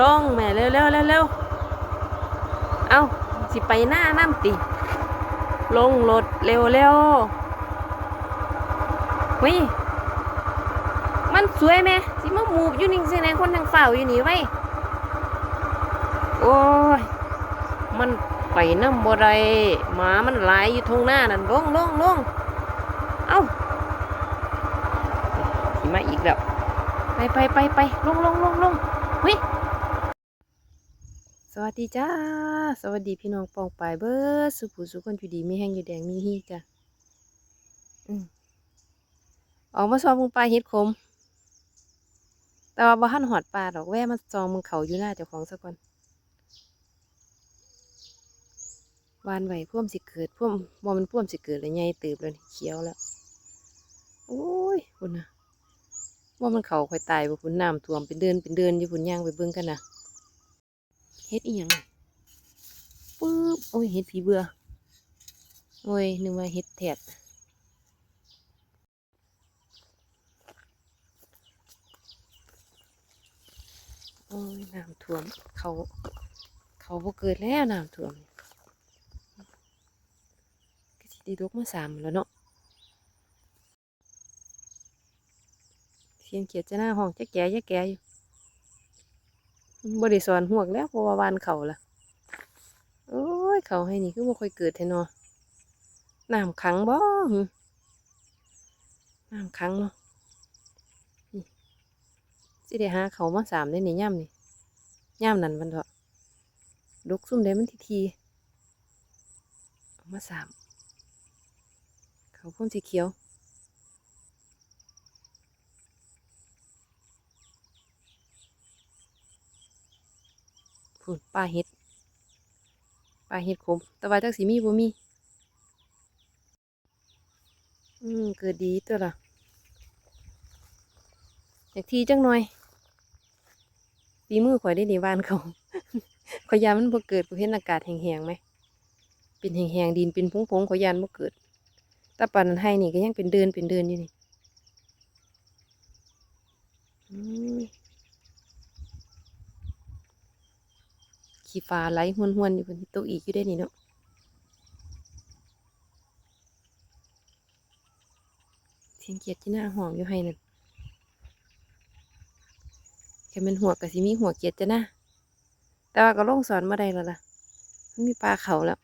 ลงแม่เร็วเร็วเร็วเร็วเอาสิไปหน้าน้ำติ ลงรถเร็วเร็ววิมันสวยไหมสิมามูบอยู่นิ่งสิแนคนทางฝ่าอยู่นี่ไว้โอ้ย มันไปน้ำบ่ได้หมามันหลายอยู่ทงหน้านั่นลงลงลงเอ้าสิมาอีกแล้ว ไปไปไปไปลงลงลงลงวิ สวัสดีจ้า สวัสดีพี่น้องปองปายเบิร์ดสุผู้สุคนอยู่ดีมีแห้งอยู่แดงมีฮีจ้ะอืมออกมาซอมมึงปลาเฮ็ดขมแต่ว่าบ่ทันหอดปลาดอกแว่มาจองมึงเขาอยู่หน้าเจ้าของซะก่อนวานไหวพ่วมสิเกิดพ่วมบ่มันพ่วมสิเกิดเลยใหญ่ตืบเลยเขียวแล้วโอ้ยคุณนะว่ามันเขาค่อยตายว่าพุ่นน้ำท่วมเป็นเดือนเป็นเดือนอยู่พุ่นย่างไปเบิ่งกันนะ เฮ็ดอีหยังปึ๊บโอ้ยเฮ็ดผีเบื่อโอ้ยนึกว่าเฮ็ดแถดโอ้ยน้ำท่วมเขาเขาบ่เกิดแล้วน้ำท่วมก็สิได้ดกมาสามแล้วเนาะเสียงเขียดจะหน้าห้องจะแก่จะแก่อยู่ บริสอนห่วงแล้วเพราะว่าวานเขาละโอ้ยเขาให้นี่คือบ่ค่อยเกิดแท้เนอน้ำขังบ่น้ำขังเนาะนี่สิได้หาเขามาสามได้ในย่ำนี่ย่ำนั่นมันเถอะดกซุ่มได้มันทีทีมาสามเขาพ่นสีเขียว พูนปลาเห็ดปลาเห็ดขมแต่ว่าจักสีมีบ่มี อืมเกิดดีตัวละอยากทีจังหน่อยปีมือข่อยได้ดีวานเขาข่อยยานมันบ่เกิดบ่เห็นอากาศแห้งๆไหม เป็นแห้งๆดินเป็นพงๆข่อยยานบ่เกิดต่ปานนั้นให้นี่ก็ยังเป็นเดือนเป็นเดือนอยู่นี่อืม ขี้ฟ้าไหลหวนหวนๆอยู่บนตู้อีกอยู่ได้นี่เนาะเสียงเกียดที่หน้าห้องอยู่ให้นั่นแค่เป็นหัวกับสิมีหัวเกียดจะนะแต่ว่าก็ลงสอนมาได้แล้วล่ะมันมีปลาเขาแล้ว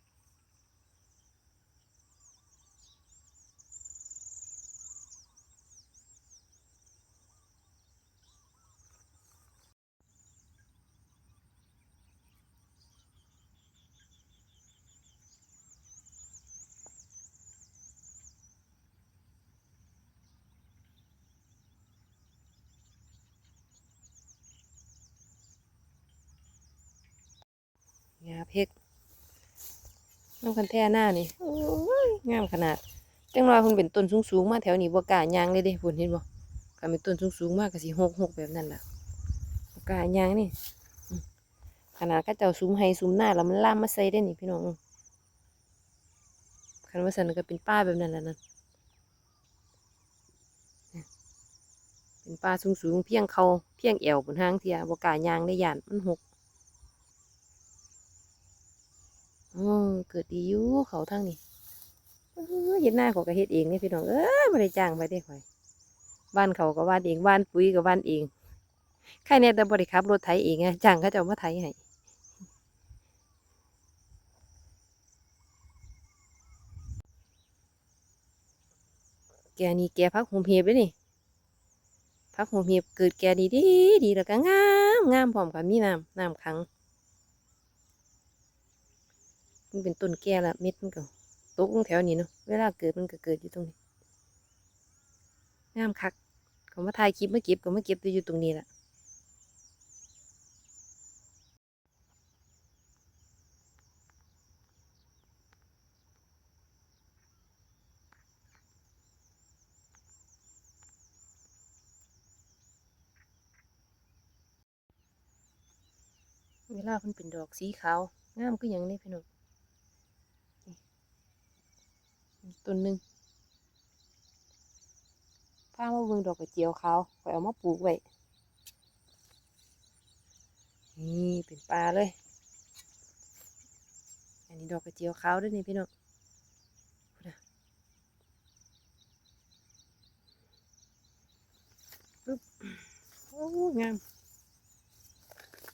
งาเพกน้ำกันแท่หน้านี่งามขนาดจังหวะคุณเป็นต้นสูงๆมาแถวนี้บกายางเลยเด้คุณเห็นบ่ก็เป็นต้นสูงๆมากก็สิหกหกแบบนั้นล่ะบกายางนี่ขนาดก็เจ้าซุ้มให้ซุ้มหน้าแล้วมันล่ามมาใส่ได้นี่พี่น้องคันว่าสันก็เป็นป้าแบบนั้นแหละนั่นเป็นป้าสูงๆเพียงเขาเพียงแอวบนห้างเทียบ่กล้ายางได้ยานมันหก อืมเกิดดีอยู่เขาทั้งนี้เอ้อเฮ็ดหน้าเขาก็เฮ็ดเองนี่พี่น้องเอ้ยไม่ได้จ้างไปได้ข่อยบ้านเขาก็บ้านเองบ้านปุ๋ยก็บ้านเองใครเนี่ยแต่บริขับรถไถเองไงจ้างเขาจะมาไถให้แกนี่แกพักโฮมเฮียบเลยนี่พักโฮมเฮียบเกิดแกดีดีดีแล้วก็งามงามพร้อมกับมีน้ำน้ำขัง มันเป็นต้นแก่ละเม็ดมันก็ตกลงแถวนี้เนาะเวลาเกิดมันก็เกิดอยู่ตรงนี้งามคักเขามาถ่ายคลิปมาเก็บก็มาเก็บอยู่ตรงนี้แหละเวลามันเป็นดอกสีขาวงามก็ย่างนี้พี่น้อง ต้นหนึ่งพามาเบิ่งดอกกระเจียวขาวไปเอามาปลูกไว้นี่เป็นปลาเลย อันนี้ดอกกระเจียวขาวด้วยนี่พี่น้องพูดนะปึ๊บโอ้งาม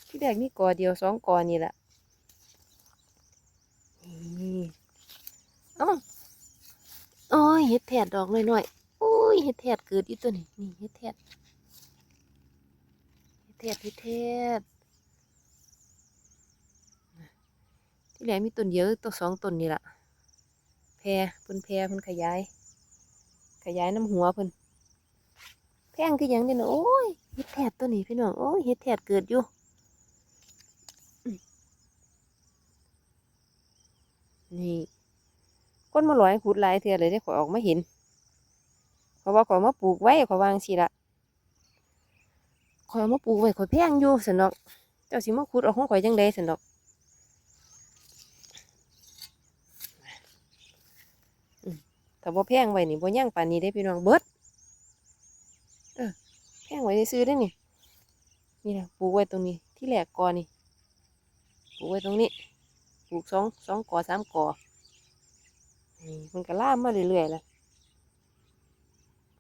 ที่แรกนี่กอเดียวสองกอนี่แหละนี่เอ้าโอ้ยเห็ ดแถดดอกหน่อยๆโอ้ยเห็ดแถดเกิดอีตัวนี้นี่เห็ดแถดเห็ดแถดเห็ดแถดที่แรกมีต้นเยอะตัวสองต้นนี่แหละแพรพิ่นแพรพิ่นขยาย ขยายน้ำหัวเพิ่นแพงคือยังเนี่ยนะโอ้ยเห็ดแถดตัวนี้พี่น้องโอ้ยเห็ดแถดเกิดอยู่นี่ คนมาลอยขุดหลายเทื่อเลยได้ข่อยออกมาเห็นเพราะว่าข่อยมาปลูกไว้ข่อยวางสิละข่อยมาปลูกไว้ข่อยแพงอยู่สันอก เจ้าสิมาขุดเอาของข่อยจังไดสันอกอืมถ้าบ่แพงไว้นี่บ่ย่างป่านนี้ได้พี่น้องเบิดเออแพงไว้ได้ซื้อได้นี่นี่นะปลูกไว้ตรงนี้ที่แหลกกอนี่ปลูกไว้ตรงนี้ปลูกสองสองกอสามกอ นี่มันก็ล่ามมาเรื่อยๆแหละ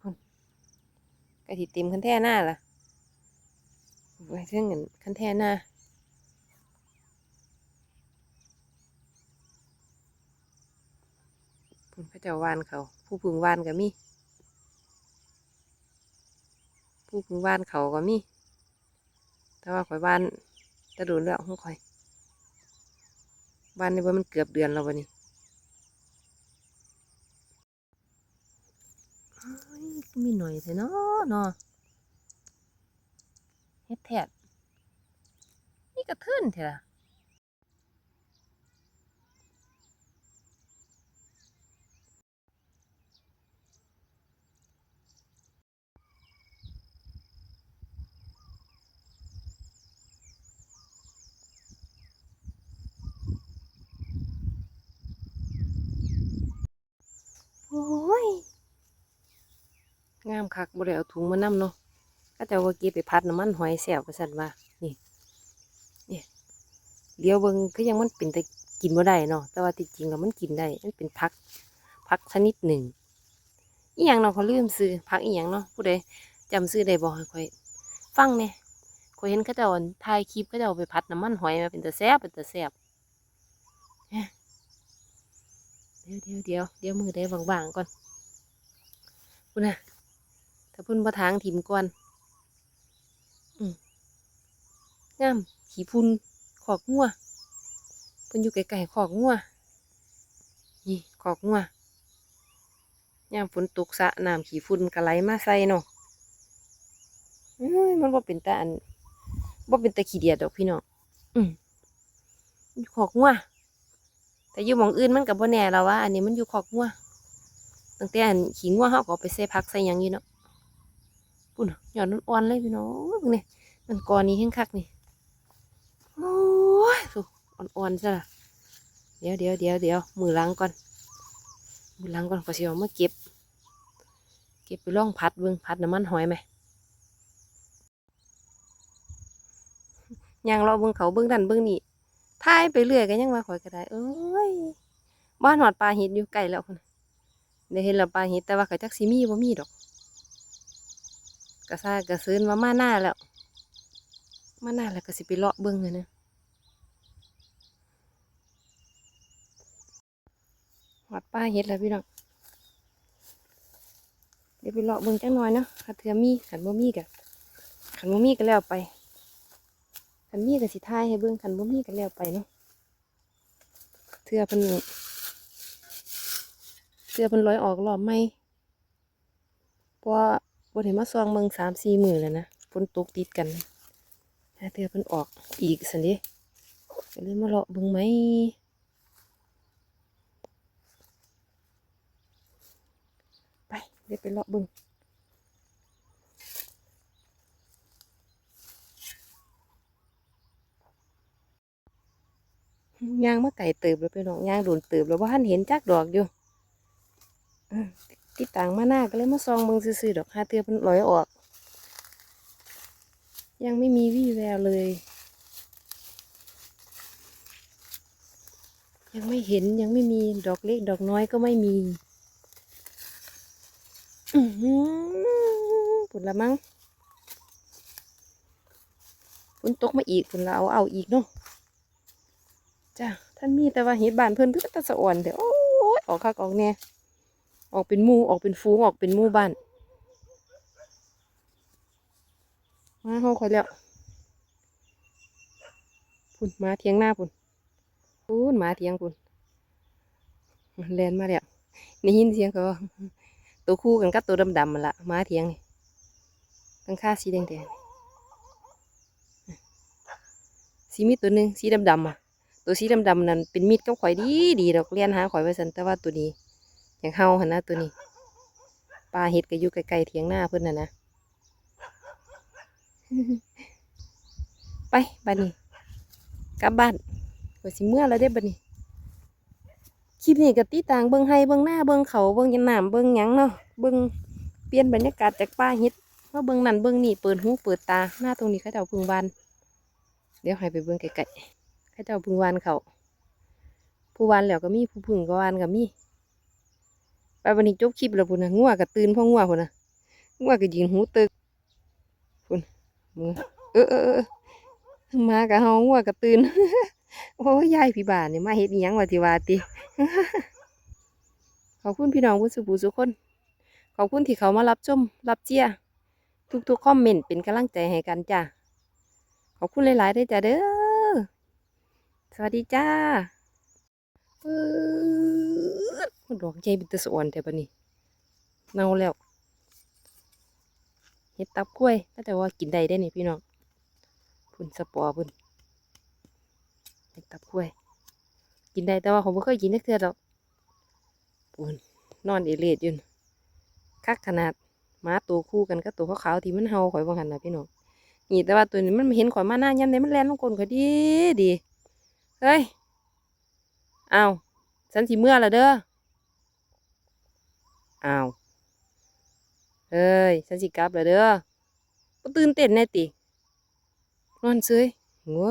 พุ่นกะทิเต็มคันแท่หน้าล่ะไว้เรื่องเงินคันแท่หน้าพุ่นพระเจ้าวานเขา ผู้พึงวานก็มี ผู้พึงวานเขาก็มี แต่ว่าข่อยวานจะโดนแล้วของข่อยบ้านในว่ามันเกือบเดือนแล้ววันนี้เอ้ย มีหน่อยเถอะเนาะเนาะเฮ็ดแทดนี่กระทืนเถอะล่ะโอ้ย งามคักบ่ได้เอาถุงมานำเนาะก็จะว่าเก็บไปพัดน้ำมันหอยแซ่บว่าซั่นว่านี่นี่เดี๋ยวเบิ่งคือยังมันเป็นแต่กินบ่ได้เนาะแต่ว่าที่จริงแล้วมันกินได้มันเป็นผักผักชนิดหนึ่งอีหยังเนาะเขาลืมซื้อผักอีหยังเนาะผู้ใดจำซื้อได้บ่ค่อยฟังแหน่ข่อยเห็นเขาเจ้าอั่นถ่ายคลิปเขาเจ้าเอาไปพัดน้ำมันหอยมาเป็นตาแซ่บเป็นตาแซ่บเดี๋ยวเดี๋ยวเดี๋ยวเดี๋ยวมือได้บางๆก่อนคุณน่ะ ถ้าพุ่นประทางถิ่มก่อนอืงามขีพุ่นขอกงัวพุ่นอยู่ไกลๆขอกงัวนี่ขอกงัวยามฝนตกสะน้ำขี้ฝุ่นกระไหลมาใส่เนาะเอ้ยมันบ่เป็นตาอันบ่เป็นตาขี้เดียดดอกพี่น้องอืมอยู่ขอกงัวแต่อยู่หมองอื่นมันกับบ่แน่แล้วว่า อันนี้มันอยู่ขอกงัวตั้งแต่อันขี้งัวเขาก็เอาไปใส่ผักใส่ยังอยู่เนาะ ปุ่นหยอดอ่อนเลยพี่น้องเนี่มันกอนี้แห้งคักนี่โอ้ยสุอ่อนๆซะละเดี๋ยวเดี๋ยวเดี๋ยวเดี๋ยวมือล้างก่อน มือล้างก่อนก็สิเอามาเก็บ เก็บไปล่องพัดเบิ่งพัดน้ำมันหอยไหมย่างราเบิ่งเขาเบิ่งดันเบิ่งนี่ถ่ายไปเรื่อยกันยังมาขอยก็ได้ เอ้ยบ้านหอดปลาห็ดอยู่ไกลแล้วคนได้เห็นแล้วปลาห็ดแต่ว่าก็จักสิมีบ่มีดอก กระซ่ากระซื้นว่ามาหน้าแล้ว มาหน้าแล้วก็สิไปเลาะเบิ้งเลยนะวัดป้าเฮ็ดแล้วพี่น้องเดี๋ยวไปเลาะเบิ้งจังหน่อยนะถ้าเถื่อมีขันบ่มีกะขันบ่มีก็แล้วไปขันมีก็สิทายให้เบิ้งขันบ่มีก็แล้วไปเนาะเถื่อเพิ่นเถื่อเพิ่นร้อยออกรอบไม่เพราะ บ่ได้มาซองเมืองสามสี่มือแล้วนะฝนตกติดกันหาเทือเพิ่นออกอีกสันดิก็เลยมาเลาะเบิ่งไหมไปเดี๋ยวไปเลาะเบิ่งย่างมาไก่เติบแล้วไปน้องย่างโดนเติบแล้วว่าท่านเห็นจักดอกอยู่ ที่ต่างมาหน้าก็เลยมาซองเมืงซื่อๆดอกฮาเตือเป็นลอยออก ยังไม่มีวี่แววเลย ยังไม่เห็นยังไม่มีดอกเล็กดอกน้อยก็ไม่มีปุ่นละมั้งปุ่นตกมาอีกปุ่นละเอาเอาอีกเนาะจ้าท่านมีแต่ว่าเห็ดบานเพิ่นเพื่อตะสะอ่อนเดี๋ยวโอ้ยออกคักออกเนี่ย ออกเป็นมูออกเป็นฟูงออกเป็นมู่บ้านมาห้องคอยแล้วพุ่นมาเทียงหน้าพุ่นพุ่นมาเทียงพุ่นแลนมาแล้วได้ยินเสียงเขาตัวคู่กันกับตัวดำๆมันละมาเทียงนี่ตั้งค่าสีแดงๆสีมีตัวหนึ่งสีดำๆอะตัวสีดำๆนั่นเป็นมีดกับข่อยดีดีดอกเลียนหาข่อยไว้สันแต่ว่าตัวนี้ อย่างเฮาหันนะตัวนี้ปลาเห็ดก็อยู่ไกลๆเถียงหน้าเพิ่อนน่ะนะไปบัดนี้กลับบ้านก็สิเมื่อแล้วเด้บัดนี้คลิปนี้ก็ติดตางเบิ่งให้เบิ่งหน้าเบิ่งเขาเบิ่งยันน้ำเบิ่งหยังเนาะเบิ่งเปลี่ยนบรรยากาศจากป่าเห็ดมาเบิ่งนั่นเบิ่งนี่เปิดหูเปิดตาหน้าตรงนี้เขาเจ้าพึงบานเดี๋ยวให้ไปเบิ่งไกลๆเขาเจ้าพึงวานเขาผู้วานแล้วก็มีผู้พึงก็วานก็มี ไปวันนี้จบคลิปแล้วพุ่นนะงัวก็ตื่นพ่องัวพุ่นนะงัวก็ยืนหูตึกพุ่นมือเออเออเออมากับเฮางัวก็ตื่นโอ้ยยายพี่บานนี่ยมาเฮ็ดอิหยังวะทีวาติขอบคุณพี่น้องผู้สุภูสุคน ขอบคุณที่เขามารับชมรับเจียทุกๆคอมเมนต์เป็นกำลังใจให้กันจ้าขอบคุณหลายๆด้วยจ้าเด้อสวัสดีจ้า ดมันดอกใหญ่เป็นตะสวนแต่ปะนี่เน่าแล้วเห็ดตับกล้วยแต่ว่ากินได้ได้นี่พี่น้องพุ่นสปอร์พุ่นเห็ดตับกล้วย กินได้แต่ว่าผมไม่เคยกินนักเทื่อดอกปุ่นนอนเอเลียดอยู่น่ะคักขนาดหมาตัวคู่กันก็ตัวขาวๆที่มันเห่าข่อยบางหันนะพี่น้องนี่แต่ว่าตัวนี้มันเห็นข่อยมาหน้ายันเลยมันแลนลงกลนข่อยดีดีเฮ้ยเอาวฉันสิเมื่อละเด้อ อ้าวเฮ้ยฉันสิกลับแล้วเด้อตื่นเต้นแน่ตินอนเซยหัว